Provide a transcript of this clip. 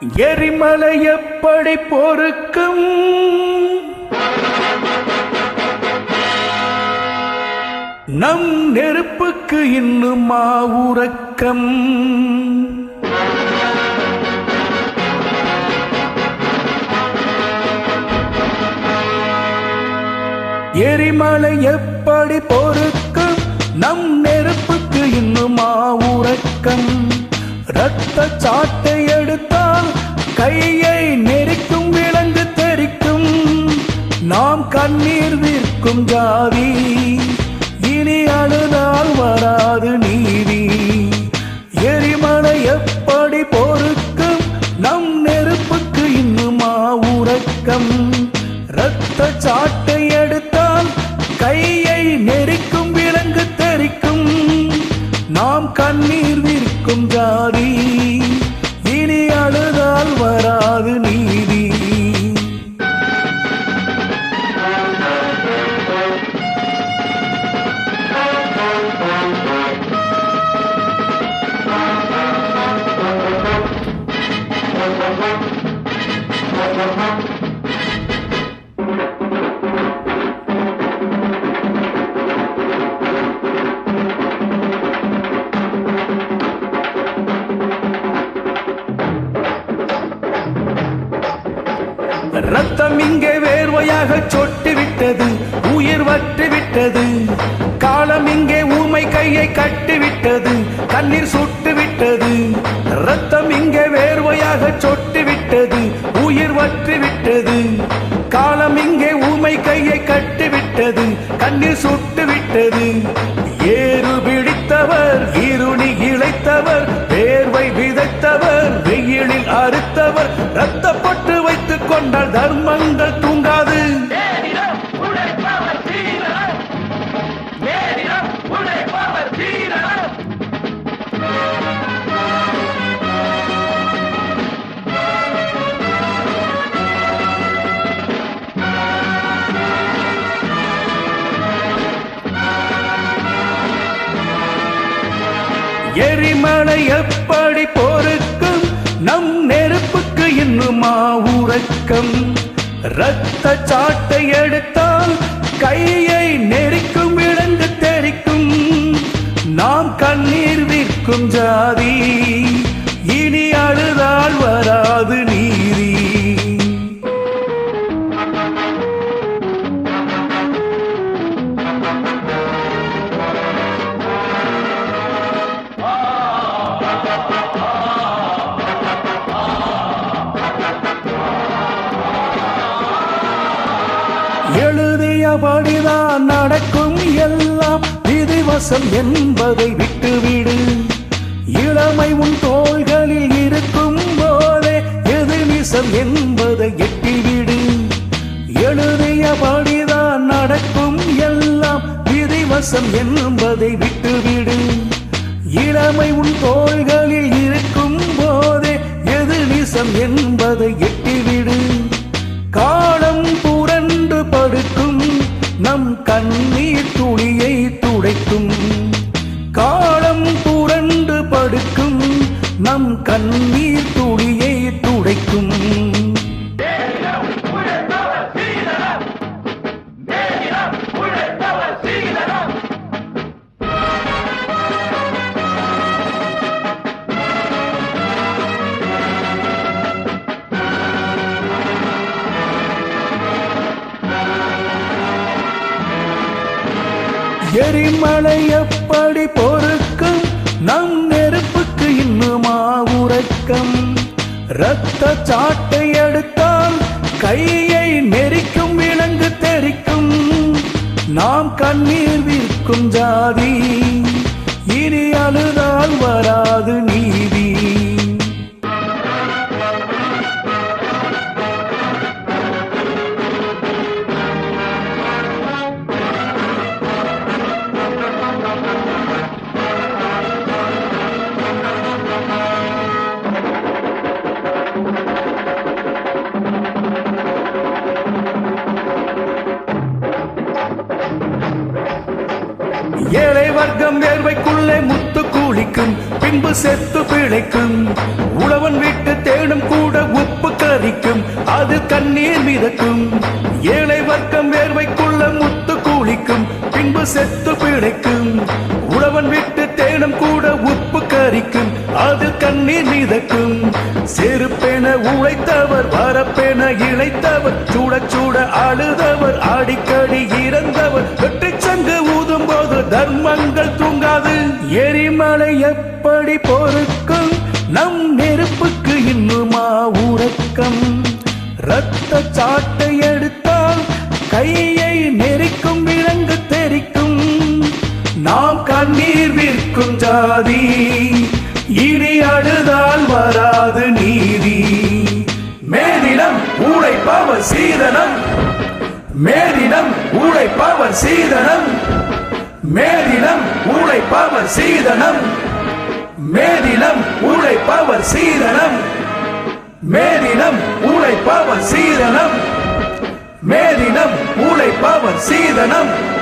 எரிமலை எப்படி பொறுக்கும். நம் நெருப்புக்கு இன்னும் உறக்கம் எரிமலை எப்படி பொறுக்கும். நம் நெருப்புக்கு இன்னும் உறக்கம் ரத்த சாட்டை கையை நெரிக்கும் விலங்கு தெரிக்கும். நாம் கண்ணீர் விற்கும் ஜாதி. இனி அழுதால் வராது நீதி. எரிமலை எப்படி பொறுக்கும் நம் நெருப்புக்கு இன்னுமா உறக்கம்? ரத்த சாட்டு வராது இங்கே வேர்வையாக சொட்டு விட்டது உயிர் வற்றி விட்டது காலம் இங்கே ஊமை கையை கட்டி விட்டது கண்ணீர் சுட்டு விட்டது ரத்தம் இங்கே வேர்வையாக சொட்டு விட்டது உயிர் வற்று விட்டது காலம் இங்கே ஊமை கையை கட்டி விட்டது கண்ணீர் சுட்டு விட்டது ஏறு பிடித்தவர் இருணி இழைத்தவர் வேர்வை விதைத்தவர் வெயிலில் அறுத்தவர் ரத்தப்பட்டு கொண்டால் தர்மங்கள் தூங்காது எரிமலை எப்படி பொறுக்கும் நம் நெருப்பு என்னுமா உறக்கம்? ரத்த சாட்டை எடுத்தால் கையை நெரிக்கும் இழந்து தெரிக்கும் நாம் கண்ணீர் விற்கும் ஜாதி. இனி அழுதால் வராது நீ. எழுதியபடிதான் நடக்கும் எல்லாம் விதிவசம் என்பதை விட்டுவிடு. இளமை உன் தோள்களில் இருக்கும் போதே எதிர்விசம் என்பதை எட்டிவிடு. எழுதியபடிதான் நடக்கும் எல்லாம் விதிவசம் என்பதை விட்டுவிடு. இளமை உன் தோள்களில் இருக்கும் போதே எதிர்விசம் என்பதை எரிமலை எப்படி பொறுக்கும்? நம் நெருப்புக்கு இன்னுமா உறக்கம் ரத்த சாட்டை எடுத்தால் கையை நெரிக்கும் விலங்கு தெரிக்கும். நாம் கண்ணீர் ஏழை வர்க்கம் வேர்வைக்குள்ளே முத்து கூலிக்கும் பின்பு செத்து பிழைக்கும். உழவன் வீட்டு தேனும் கூட உப்பு கறிக்கும் அது கண்ணீர் மிதக்கும். ஏழை வர்க்கம் வேர்வைக்குள்ள முத்து கூலிக்கும் பின்பு செத்து பிழைக்கும். உழவன் வீட்டு தேனும் கூட உப்பு கறிக்கும் அது கண்ணீர் மிதக்கும். செருப்பென உழைத்தவர் வரப்பென இழைத்தவர் சூட சூட அழுதவர் அடிக்கடி இறந்தவர் எப்படி பொறுக்கும்? நம் நெருப்புக்கு இன்னுமா உறக்கம்? ரத்த சாட்டை எடுத்தால் கையை நெரிக்கும் விலங்கு தெரிக்கும். நாம் கண்ணீர் விற்கும் ஜாதி இனி அழுதால் வராது நீதி. மேதிடம் உழைப்பவர் சீதனம். மேதிடம் உழைப்பவர் சீதனம். மேதிடம் உழைப்பவர் சீதனம். மேதினம் உழைப்பவர் சீதனம். மேதினம் உழைப்பவர் சீதனம். மேதினம் உழைப்பவர் சீதனம்.